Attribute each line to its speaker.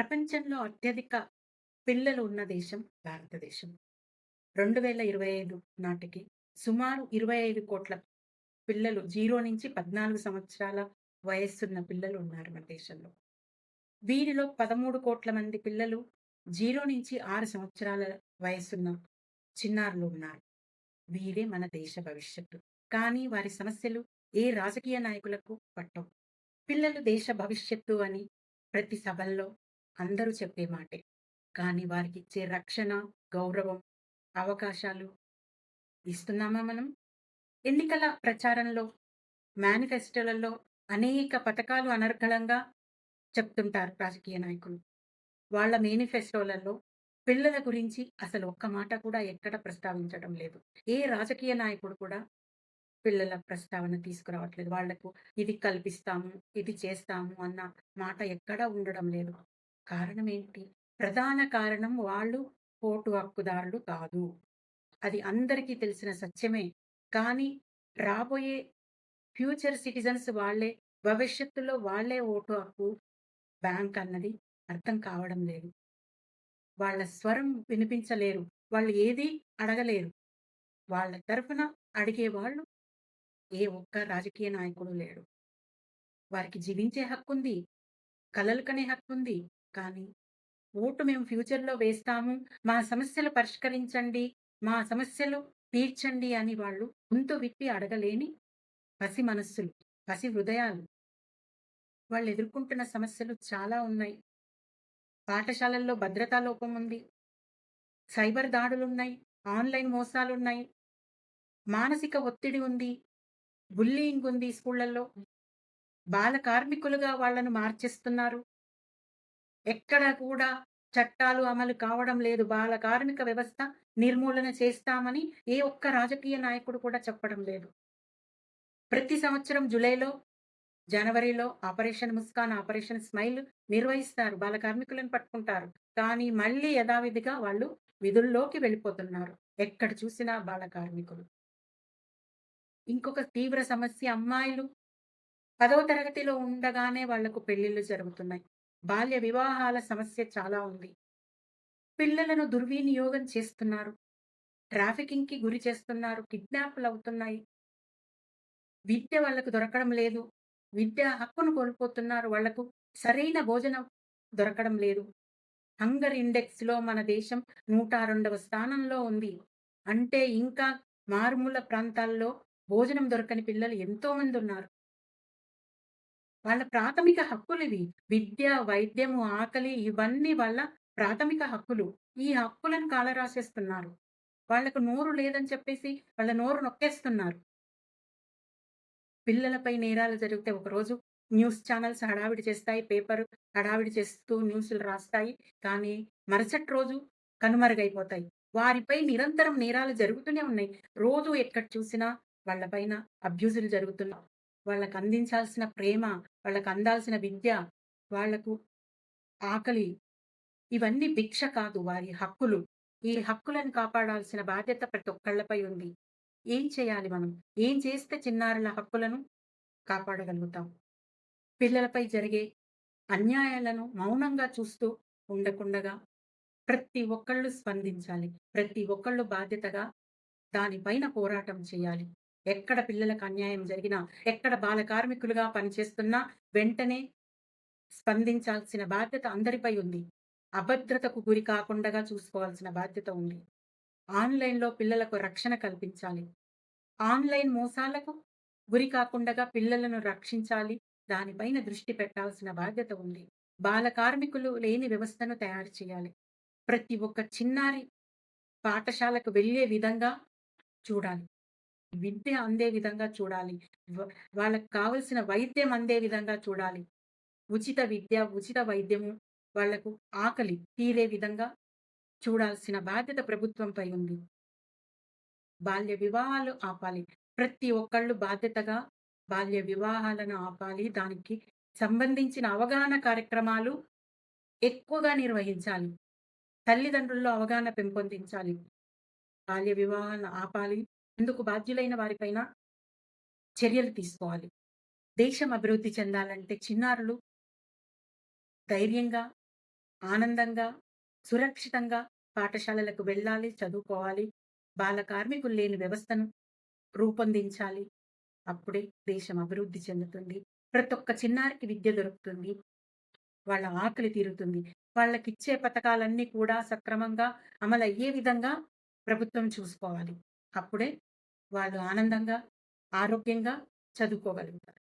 Speaker 1: ప్రపంచంలో అత్యధిక పిల్లలు ఉన్న దేశం భారతదేశం. 2025 నాటికి సుమారు ఇరవై ఐదు కోట్ల పిల్లలు 0-14 సంవత్సరాల వయస్సున్న పిల్లలు ఉన్నారు మన దేశంలో. వీరిలో పదమూడు కోట్ల మంది పిల్లలు 0-6 సంవత్సరాల వయస్సున్న చిన్నారులు ఉన్నారు. వీరే మన దేశ భవిష్యత్తు. కానీ వారి సమస్యలు ఏ రాజకీయ నాయకులకు పట్టవు. పిల్లలు దేశ భవిష్యత్తు అని ప్రతి సభల్లో అందరూ చెప్పే మాటే. కానీ వారికి ఇచ్చే రక్షణ, గౌరవం, అవకాశాలు ఇస్తున్నామా మనం? ఎన్నికల ప్రచారంలో, మేనిఫెస్టోలలో అనేక పథకాలు అనర్గళంగా చెప్తుంటారు రాజకీయ నాయకులు. వాళ్ళ మేనిఫెస్టోలలో పిల్లల గురించి అసలు ఒక్క మాట కూడా ఎక్కడ ప్రస్తావించడం లేదు. ఏ రాజకీయ నాయకుడు కూడా పిల్లల ప్రస్తావన తీసుకురావట్లేదు. వాళ్ళకు ఇది కల్పిస్తాము, ఇది చేస్తాము అన్న మాట ఎక్కడా ఉండడం లేదు. కారణం ఏంటి? ప్రధాన కారణం వాళ్ళు ఓటు హక్కుదారులు కాదు. అది అందరికీ తెలిసిన సత్యమే. కానీ రాబోయే ఫ్యూచర్ సిటిజన్స్ వాళ్ళే. భవిష్యత్తులో వాళ్ళే ఓటు హక్కు బ్యాంక్ అన్నది అర్థం కావడం లేదు. వాళ్ళ స్వరం వినిపించలేరు. వాళ్ళు ఏదీ అడగలేరు. వాళ్ళ తరఫున అడిగేవాళ్ళు ఏ ఒక్క రాజకీయ నాయకుడు లేడు. వారికి జీవించే హక్కు ఉంది కలలు కనే హక్కుంది. కానీ ఓటు మేము ఫ్యూచర్‌లో వేస్తాము. మా సమస్యలు పరిష్కరించండి. మా సమస్యలు తీర్చండి అని వాళ్ళు గొంతు విప్పి అడగలేని పసి మనస్సులు, పసి హృదయాలు. వాళ్ళు ఎదుర్కొంటున్న సమస్యలు చాలా ఉన్నాయి. పాఠశాలల్లో భద్రతా లోపం ఉంది. సైబర్ దాడులున్నాయి. ఆన్‌లైన్ మోసాలున్నాయి. మానసిక ఒత్తిడి ఉంది. బుల్లీయింగ్ ఉంది స్కూళ్ళల్లో. బాల కార్మికులుగా వాళ్ళను మార్చేస్తున్నారు. ఎక్కడ కూడా చట్టాలు అమలు కావడం లేదు. బాల కార్మిక వ్యవస్థ నిర్మూలన చేస్తామని ఏ ఒక్క రాజకీయ నాయకుడు కూడా చెప్పడం లేదు. ప్రతి సంవత్సరం జూలైలో జనవరిలో ఆపరేషన్ ముస్కాన్, ఆపరేషన్ స్మైల్ నిర్వహిస్తారు. బాల కార్మికులను పట్టుకుంటారు. కానీ మళ్ళీ యథావిధిగా వాళ్ళు విధుల్లోకి వెళ్ళిపోతున్నారు. ఎక్కడ చూసినా బాల కార్మికులు. ఇంకొక తీవ్ర సమస్య అమ్మాయిలు పదవ తరగతిలో ఉండగానే వాళ్ళకు పెళ్ళిళ్ళు జరుగుతున్నాయి. బాల్య వివాహాల సమస్య చాలా ఉంది. పిల్లలను దుర్వినియోగం చేస్తున్నారు. ట్రాఫికింగ్‌కి గురి చేస్తున్నారు. కిడ్నాప్లు అవుతున్నాయి విద్య వాళ్ళకు దొరకడం లేదు. విద్య హక్కును కోల్పోతున్నారు. వాళ్ళకు సరైన భోజనం దొరకడం లేదు. హంగర్ ఇండెక్స్‌లో మన దేశం 102వ స్థానంలో ఉంది. అంటే ఇంకా మారుమూల ప్రాంతాల్లో భోజనం దొరకని పిల్లలు ఎంతోమంది ఉన్నారు వాళ్ళ ప్రాథమిక హక్కులివి. విద్య, వైద్యము, ఆకలి ఇవన్నీ వాళ్ళ ప్రాథమిక హక్కులు. ఈ హక్కులను కాలరాసేస్తున్నారు. వాళ్ళకు నోరు లేదని చెప్పేసి వాళ్ళ నోరు నొక్కేస్తున్నారు. పిల్లలపై నేరాలు జరిగితే ఒకరోజు న్యూస్ ఛానల్స్ హడావిడి చేస్తాయి. పేపర్ హడావిడి చేస్తూ న్యూస్‌లు రాస్తాయి. కానీ మరుసటి రోజు కనుమరుగైపోతాయి. వారిపై నిరంతరం నేరాలు జరుగుతూనే ఉన్నాయి. రోజు ఎక్కడ చూసినా వాళ్ళ పైన అబ్యూజులు జరుగుతున్నాయి. వాళ్ళకు అందించాల్సిన ప్రేమ, వాళ్ళకు అందాల్సిన విద్య, వాళ్ళకు ఆకలి ఇవన్నీ భిక్ష కాదు. వారి హక్కులు. ఈ హక్కులను కాపాడాల్సిన బాధ్యత ప్రతి ఒక్కళ్ళపై ఉంది. ఏం చేయాలి మనం? ఏం చేస్తే చిన్నారుల హక్కులను కాపాడగలుగుతాం? పిల్లలపై జరిగే అన్యాయాలను మౌనంగా చూస్తూ ఉండకుండగా ప్రతి ఒక్కళ్ళు స్పందించాలి. ప్రతి ఒక్కళ్ళు బాధ్యతగా దానిపైన పోరాటం చేయాలి. ఎక్కడ పిల్లలకు అన్యాయం జరిగినా, ఎక్కడ బాల కార్మికులుగా పనిచేస్తున్నా వెంటనే స్పందించాల్సిన బాధ్యత అందరిపై ఉంది. అభద్రతకు గురి కాకుండా చూసుకోవాల్సిన బాధ్యత ఉంది. ఆన్‌లైన్‌లో పిల్లలకు రక్షణ కల్పించాలి. ఆన్‌లైన్ మోసాలకు గురి కాకుండా పిల్లలను రక్షించాలి. దానిపైన దృష్టి పెట్టాల్సిన బాధ్యత ఉంది. బాల కార్మికులు లేని వ్యవస్థను తయారు చేయాలి. ప్రతి ఒక్క చిన్నారి పాఠశాలకు వెళ్ళే విధంగా చూడాలి. విద్య అందే విధంగా చూడాలి. వాళ్ళకు కావలసిన వైద్యం అందే విధంగా చూడాలి. ఉచిత విద్య, ఉచిత వైద్యము, వాళ్ళకు ఆకలి తీరే విధంగా చూడాల్సిన బాధ్యత ప్రభుత్వంపై ఉంది. బాల్య వివాహాలు ఆపాలి. ప్రతి ఒక్కళ్ళు బాధ్యతగా బాల్య వివాహాలను ఆపాలి. దానికి సంబంధించిన అవగాహన కార్యక్రమాలు ఎక్కువగా నిర్వహించాలి. తల్లిదండ్రుల్లో అవగాహన పెంపొందించాలి. బాల్య వివాహాలను ఆపాలి. ఇందుకు బాధ్యులైన వారిపైన చర్యలు తీసుకోవాలి. దేశం అభివృద్ధి చెందాలంటే చిన్నారులు ధైర్యంగా ఆనందంగా, సురక్షితంగా పాఠశాలలకు వెళ్ళాలి, చదువుకోవాలి. బాల కార్మికులు లేని వ్యవస్థను రూపొందించాలి. అప్పుడే దేశం అభివృద్ధి చెందుతుంది. ప్రతి ఒక్క చిన్నారికి విద్య దొరుకుతుంది. వాళ్ళ ఆకలి తీరుతుంది. వాళ్ళకిచ్చే పథకాలన్నీ కూడా సక్రమంగా అమలయ్యే విధంగా ప్రభుత్వం చూసుకోవాలి. అప్పుడే వాళ్ళు ఆనందంగా, ఆరోగ్యంగా చదువుకోగలుగుతారు.